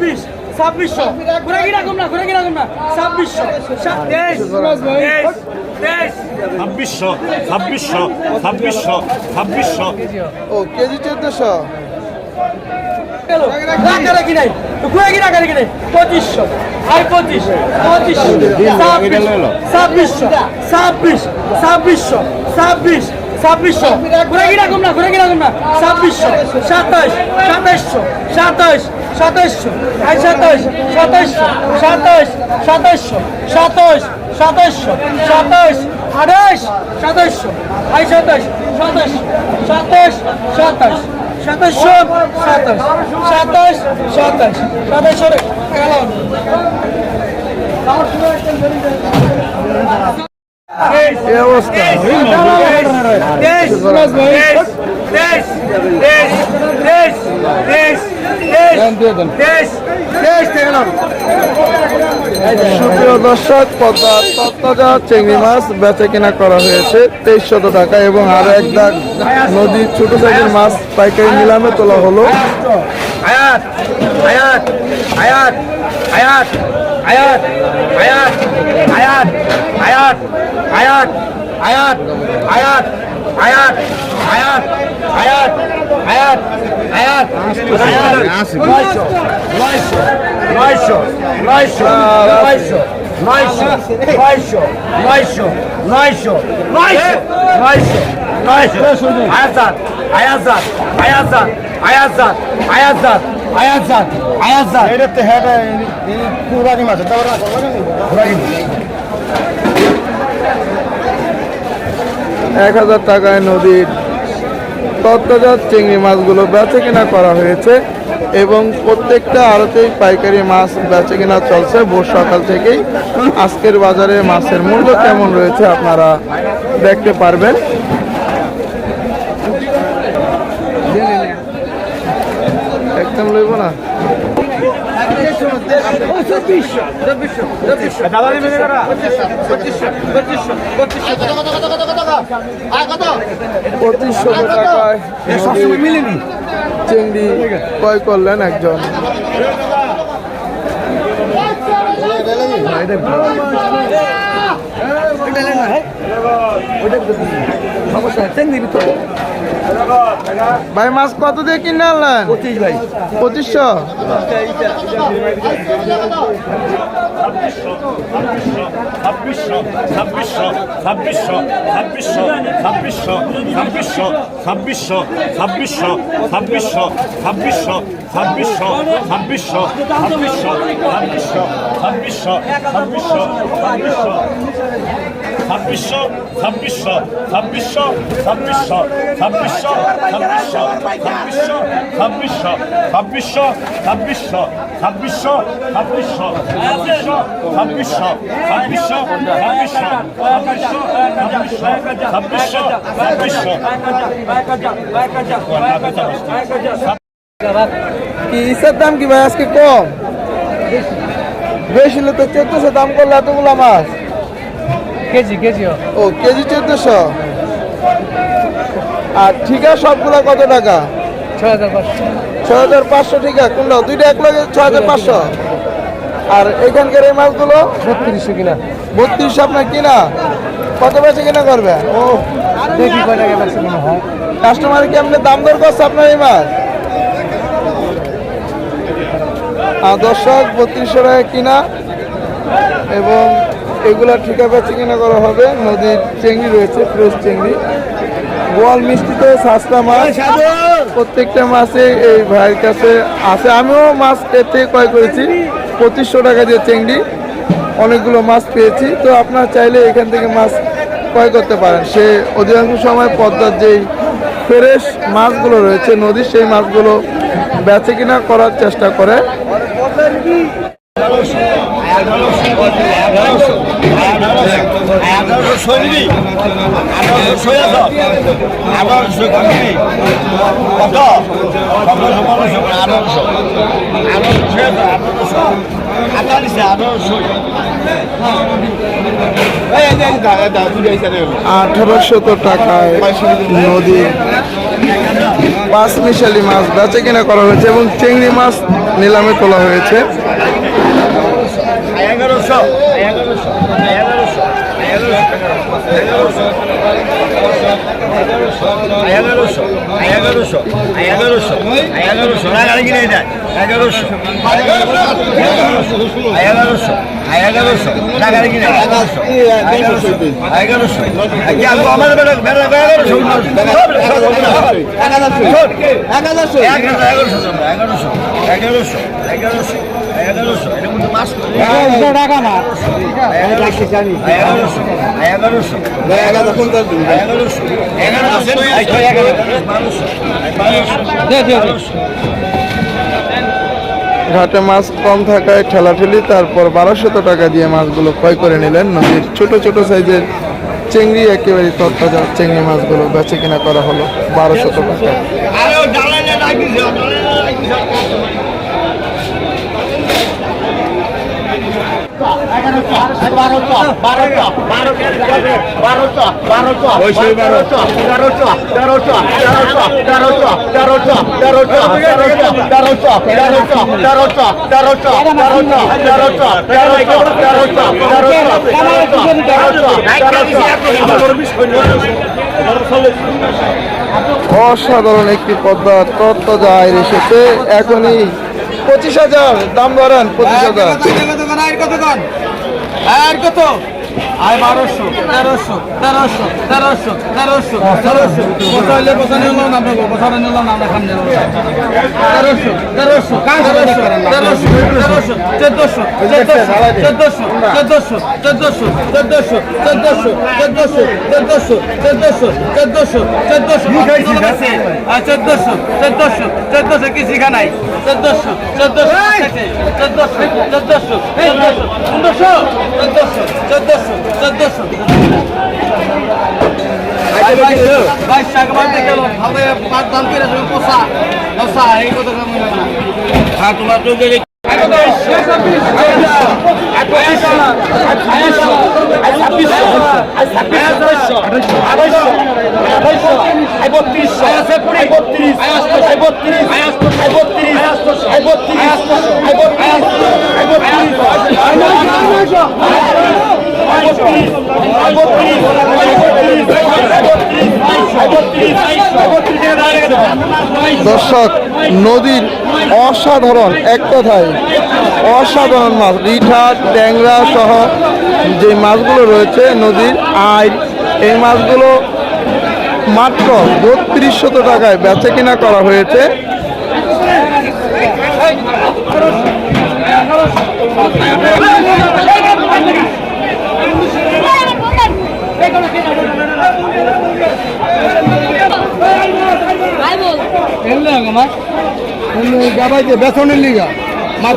বিশ ছাব্বিশশো। ঘুরে কি রাখুন না ঘুরে কি রাখুন না। ছাব্বিশশো ছাব্বিশশো ছাব্বিশশো ছাব্বিশশো ছাব্বিশশো। ও কেজি চোদ্দশো। পঁচিশশো আর পঁচিশ পঁচিশশো ছাব্বিশ ছাব্বিশ ছাব্বিশশো ছাব্বিশ ছাব্বিশশো ঘুরে কি রাখুন না ঘুরে কি রাখুন না ছাব্বিশশো সাতাশ সাতাশশো সাতাশ সাতাশশো আই সাতাশ সাতাশশো সাতাশ সাতাশশো সাতাশ সাতাশশো সাতাশ আঠাশ সাতাশশো আই সাতাশ সাতাশ সাতাশ সাতাশ সাতাশশো সাতাশ সাতাশ সাতাশ সাতাশশো গেলাম সুপ্রিয় দর্শক পদ্মা তত্তাজা চিংড়ি মাছ বেচে কেনা করা হয়েছে তেইশ শত টাকা এবং আরও এক দাগ নদীর ছোট সাইজের মাছ পাইকারি নিলামে তোলা হলো। আয়াত আয়াত আয়াত আয়াত। আয়াত আয়াত আয়াত আয়াত আয়াত আয়াত আয়াত আয়াত আয়াত আয়াত আয়াত আয়াত আয়াত নয়শো নয়শো নয়শো নয়শো নয়শো নয়শো নয়শো নয়শো নয়শো নয়শো নয়শো নয়শো আয়াজাত আয়াজাত আয়াজাত আয়াজাত আয়াজাত আয়াজাত আয়াজাত এটা তো হ্যাঁ কুরবানি মাছ তারপর এক হাজার টাকায় নদীর তত্ত্বজাত চিংড়ি মাছগুলো বেচে কেনা করা হয়েছে এবং প্রত্যেকটা আড়তেই পাইকারি মাছ বেচে কেনা চলছে। ভোর সকাল থেকেই আজকের বাজারে মাছের মূল্য কেমন রয়েছে আপনারা দেখতে পারবেন। একদম লইব না। পঁচিশশো টাকায় চিংড়ি ক্রয় করলেন একজন। ভাই মাছ কত দিয়ে কিনে আনলেন? পঁচিশ ভাই। পঁচিশশো? ছাব্বিশশো ছাব্বিশশো ছাব্বিশশো ছাব্বিশশো ছাব্বিশশো ছাব্বিশশো ছাব্বিশশো ছাব্বিশশো ছাব্বিশশো ছাব্বিশশো ছাব্বিশশো ছাব্বিশশো ছাব্বিশশো ছাব্বিশশো ছাব্বিশশো ছাব্বিশশো ছাব্বিশশো ছাব্বিশশো ছাব্বিশশো ছাব্বিশশো ছাব্বিশশো ছাব্বিশশো ছাব্বিশশো ছাব্বিশশো ছাব্বিশশো ছাব্বিশশো ছাব্বিশশো ছাব্বিশশো ছাব্বিশশো ছাব্বিশশো ছাব্বিশশো ছাব্বিশশো ছাব্বিশশো ছাব্বিশশো কি ইসের দাম কি ভাই আজকে কম বেশি তো চোদ্দশো দাম করলে এতগুলো মাছ কেজি কেজি ও কেজি চোদ্দশো? আর ঠিকা সবগুলা কত টাকা? ছয় হাজার পাঁচশো। ছয় হাজার পাঁচশো ঠিকা কোনটা? দুইটা এক লাগে ছয় হাজার পাঁচশো? আর এখানকার এই মাছগুলো? বত্রিশশো কিনা। বত্রিশশো আপনার কিনা? কত বেচে কিনা করবে? ও দেখি হয়। কাস্টমার কি আপনি দাম দর করছে আপনার এই মাছ? দর্শক বত্রিশশো টাকা কিনা। এবং এগুলা ঠিকা বেচে কিনা করা হবে। নদীর চেংড়ি রয়েছে ফ্রেশ চেংড়ি। গোয়াল মিষ্টিতে সাতটা মাছ। প্রত্যেকটা মাছে এই ভাইয়ের কাছে আছে। আমিও মাছ এর থেকে ক্রয় করেছি পঁচিশশো টাকা দিয়ে চেংড়ি। অনেকগুলো মাছ পেয়েছি। তো আপনার চাইলে এখান থেকে মাছ ক্রয় করতে পারেন। সে অধিকাংশ সময় পদ্মার যেই ফ্রেশ মাছগুলো রয়েছে নদীর সেই মাছগুলো বেচে কিনা করার চেষ্টা করে। শৈলী এগারোশো ছয়াশ এগারোশো কত পনেরোশো পনেরোশো আঠারোশো আঠারোশো ছয়াশ আঠারোশো আঠারোশো আঠারোশো আঠারোশত টাকায় নদীর পাঁচ মিশালি মাছ বেচে কিনা করা হয়েছে এবং চিংড়ি মাছ নিলামে তোলা হয়েছে। এগারোশো এগারোশো এগারোশো। এগারোশো। এগারোশো। এগারোশো। এগারোশো। না গাড়ি কিনে যায় এগারোশো এগারোশো এগারোশো না গাড়ি কিনে এগারোশো এগারোশো এগারোশো বেলা এগারোশো এগারোশো এগারোশো এগারোশো এগারোশো এগারোশো টাকা না। এগারোশো ঘাটে মাছ কম থাকায় ঠেলাঠেলি তারপর বারোশত টাকা দিয়ে মাছগুলো ক্রয় করে নিলেন নদীর ছোট ছোট সাইজের চিংড়ি একেবারে তত্তাজা চিংড়ি মাছগুলো বেচে কিনা করা হলো বারোশত টাকা। অসাধারণ একটি পদ্মা তত্তাজা আয়ের এসেছে। এখনই পঁচিশ হাজার দাম বাড়ান পঁচিশ হাজার। আর কত? আয় বারোশো তেরোশো তেরোশো তেরোশো তেরোশো তেরোশো পঁচাইলে পঁচানি হলো না আপনাকে পঁচানি হলো না আমরা খান তেরোশো তেরোশো তেরোশো তেরোশো তেরোশো চোদ্দশো চোদ্দশো চোদ্দশো চোদ্দশো চোদ্দশো চোদ্দশো চোদ্দশো চোদ্দশো চোদ্দশো চোদ্দশো চোদ্দশো চোদ্দশো চোদ্দশো চোদ্দশো চোদ্দশো কি শিখা নাই চোদ্দশো চোদ্দশো চোদ্দশো চোদ্দশো চোদ্দশো চোদ্দশো চোদ্দশো চোদ্দশো বাইশ টাকা বাড়তে গেল ভাবে পাঁচ দাম করে পোষা পোষা এই কথা মনে হয় না হ্যাঁ তোমার তো যে দর্শক, নদীর অসাধারণ, এক কথায় অসাধারণ মাছ। রিঠা, ট্যাংরা সহ যে মাছগুলো রয়েছে নদীর আয় এই মাছগুলো মাত্র বত্রিশ শত টাকায় বেচে কিনা করা হয়েছে। সবাই যে বেতনের লিগা।